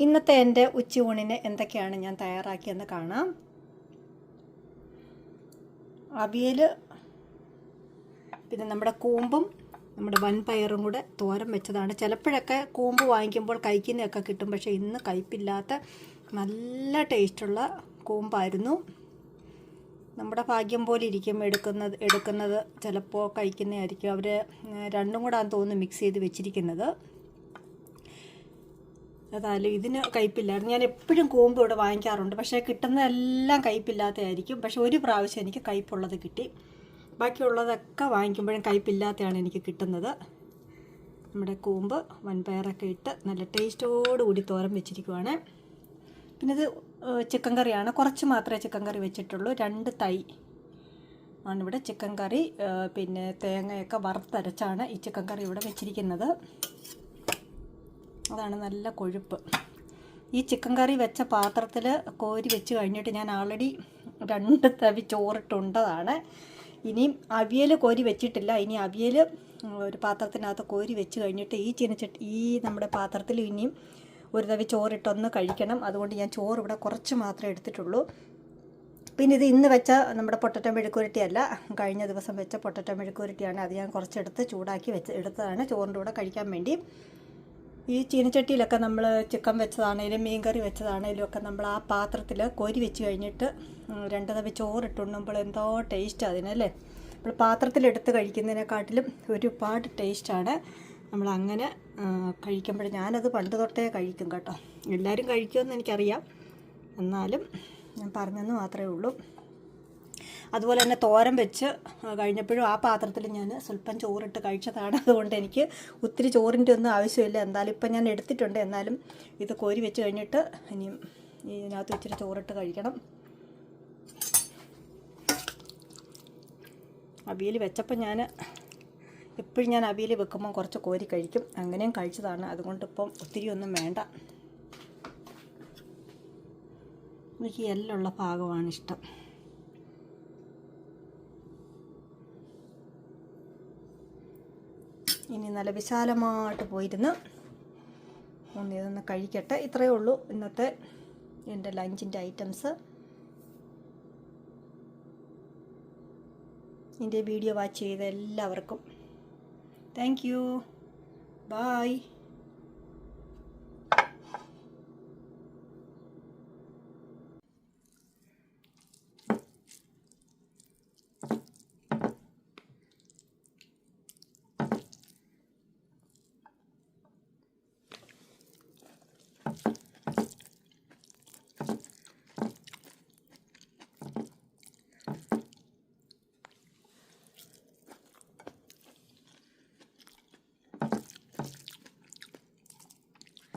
ഇന്നത്തെ എന്റെ ഉച്ചയൂണിന് എന്തൊക്കെയാണ് ഞാൻ തയ്യാറാക്കിയെന്ന് കാണാം. അവിയൽ പിന്നെ നമ്മുടെ കൂമ്പും നമ്മുടെ വൻപയറും കൂടെ തോരൻ വെച്ചതാണ്. ചിലപ്പോഴൊക്കെ കൂമ്പ് വാങ്ങിക്കുമ്പോൾ കഴിക്കുന്നതൊക്കെ കിട്ടും പക്ഷേ ഇന്ന് കയ്പില്ലാത്ത നല്ല ടേസ്റ്റുള്ള കൂമ്പായിരുന്നു. നമ്മുടെ ഭാഗ്യം പോലെ ഇരിക്കും എടുക്കുന്നത് എടുക്കുന്നത് ചിലപ്പോൾ കഴിക്കുന്നതായിരിക്കും. അവർ രണ്ടും കൂടെ ആണെന്ന് തോന്നുന്നു മിക്സ് ചെയ്ത് വെച്ചിരിക്കുന്നത്. അതായാലും ഇതിന് കയ്പില്ലായിരുന്നു. ഞാൻ എപ്പോഴും കൂമ്പ് ഇവിടെ വാങ്ങിക്കാറുണ്ട്. പക്ഷേ കിട്ടുന്നതെല്ലാം കയ്പില്ലാത്തതായിരിക്കും. പക്ഷേ ഒരു പ്രാവശ്യം എനിക്ക് കയ്പുള്ളത് കിട്ടി. ബാക്കിയുള്ളതൊക്കെ വാങ്ങിക്കുമ്പോഴും കയ്പില്ലാത്തതാണ് എനിക്ക് കിട്ടുന്നത്. നമ്മുടെ കൂമ്പ് വൻപയറൊക്കെ ഇട്ട് നല്ല ടേസ്റ്റോടുകൂടി തോരൻ വെച്ചിരിക്കുവാണ്. പിന്നെ ഇത് ചിക്കൻ കറിയാണ്. കുറച്ച് മാത്രമേ ചിക്കൻ കറി വെച്ചിട്ടുള്ളൂ. രണ്ട് തൈ ആണിവിടെ ചിക്കൻ കറി. പിന്നെ തേങ്ങയൊക്കെ വറുത്തരച്ചാണ് ഈ ചിക്കൻ കറി ഇവിടെ വെച്ചിരിക്കുന്നത്. അതാണ് നല്ല കൊഴുപ്പ്. ഈ ചിക്കൻ കറി വെച്ച പാത്രത്തിൽ കോരി വെച്ച് കഴിഞ്ഞിട്ട് ഞാൻ ആൾറെഡി രണ്ട് തവി ചോറിട്ടുണ്ടതാണ്. ഇനിയും അവിയൽ കോരി വെച്ചിട്ടില്ല. ഇനി അവിയൽ ഒരു പാത്രത്തിനകത്ത് കോരി വെച്ച് കഴിഞ്ഞിട്ട് ഈ ചീനച്ചട്ടി ഈ നമ്മുടെ പാത്രത്തിൽ ഇനിയും ഒരു തവി ചോറിട്ടൊന്ന് കഴിക്കണം. അതുകൊണ്ട് ഞാൻ ചോറ് ഇവിടെ കുറച്ച് മാത്രമേ എടുത്തിട്ടുള്ളൂ. പിന്നെ ഇത് ഇന്ന് വെച്ച നമ്മുടെ പൊട്ടറ്റോ മെഴുക്കുരുട്ടിയല്ല കഴിഞ്ഞ ദിവസം വെച്ച പൊട്ടറ്റോ മെഴുക്കുരുട്ടിയാണ് അത് ഞാൻ കുറച്ചെടുത്ത് ചൂടാക്കി വെച്ച് എടുത്തതാണ്. ചോറിന്റെ കൂടെ കഴിക്കാൻ വേണ്ടി. ഈ ചീനച്ചട്ടിയിലൊക്കെ നമ്മൾ ചിക്കൻ വെച്ചതാണേലും മീൻ കറി വെച്ചതാണേലും ഒക്കെ നമ്മൾ ആ പാത്രത്തിൽ കോരി വെച്ച് കഴിഞ്ഞിട്ട് രണ്ട് തവി ചോറിട്ടുണ്ണുമ്പോൾ എന്തോ ടേസ്റ്റ് അതിനല്ലേ നമ്മൾ പാത്രത്തിലെടുത്ത് കഴിക്കുന്നതിനെക്കാട്ടിലും ഒരുപാട് ടേസ്റ്റാണ്. നമ്മൾ അങ്ങനെ കഴിക്കുമ്പോൾ ഞാനത് പണ്ട് തൊട്ടേ കഴിക്കും കേട്ടോ. എല്ലാവരും കഴിക്കുമെന്ന് എനിക്കറിയാം. എന്നാലും ഞാൻ പറഞ്ഞെന്ന് മാത്രമേ ഉള്ളൂ. അതുപോലെ തന്നെ തോരം വെച്ച് കഴിഞ്ഞപ്പോഴും ആ പാത്രത്തിൽ ഞാൻ സ്വല്പം ചോറിട്ട് കഴിച്ചതാണ്. അതുകൊണ്ട് എനിക്ക് ഒത്തിരി ചോറിന്റെ ഒന്നും ആവശ്യമില്ല. എന്തായാലും ഇപ്പം ഞാൻ എടുത്തിട്ടുണ്ട്. എന്നാലും ഇത് കോരി വെച്ച് കഴിഞ്ഞിട്ട് ഇനിയും ഇതിനകത്ത് ഇച്ചിരി ചോറിട്ട് കഴിക്കണം. അവിയൽ വെച്ചപ്പോൾ ഞാൻ എപ്പോഴും ഞാൻ അവിയൽ വെക്കുമ്പോൾ കുറച്ച് കോരി കഴിക്കും. അങ്ങനെയും കഴിച്ചതാണ്. അതുകൊണ്ട് ഇപ്പം ഒത്തിരി ഒന്നും വേണ്ട. എനിക്ക് എല്ലുള്ള ഭാഗമാണ് ഇഷ്ടം. ഇനി നല്ല വിശാലമായിട്ട് പോയിരുന്ന് ഒന്ന് ഇതൊന്ന് കഴിക്കട്ടെ. ഇത്രയേ ഉള്ളൂ ഇന്നത്തെ എന്റെ ലഞ്ചിന്റെ ഐറ്റംസ്. എന്റെ വീഡിയോ വാച്ച് ചെയ്ത എല്ലാവർക്കും. Thank you. ബായ്.